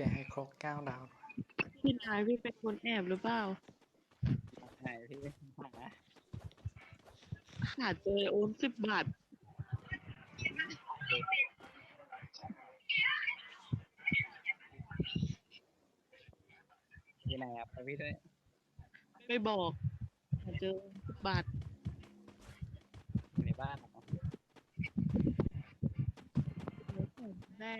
แกะให้ครบเก้าดาวพี่นายพี่เป็นคนแอบหรือเปล่าใช่พี่หาหาเจอโอนสิบบาทที่ไหนครับไปพี่ด้วยไม่บอกหาเจอสิบบาทอยู่ในบ้านเหรอแน่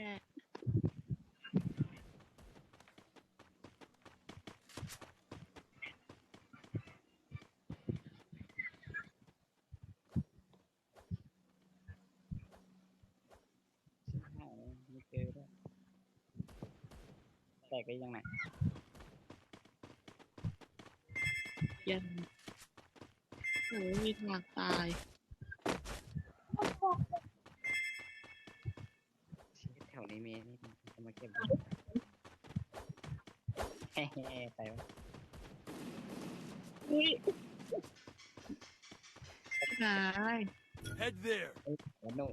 ชิบหายไม่ เจอด้วยแต่ก็ยังไหนยังโอ้ยมีทางตายชีวิตแถวนี้มีนี่จะมาเก็บเฮ้ๆไปวะอุ้ยนาย Head there. เอ้ยแล้วโน่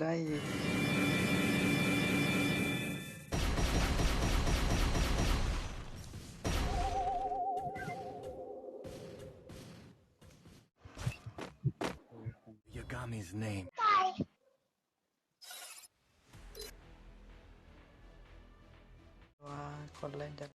ได้อีก Yagami's name. ว่าคนเล่นจะ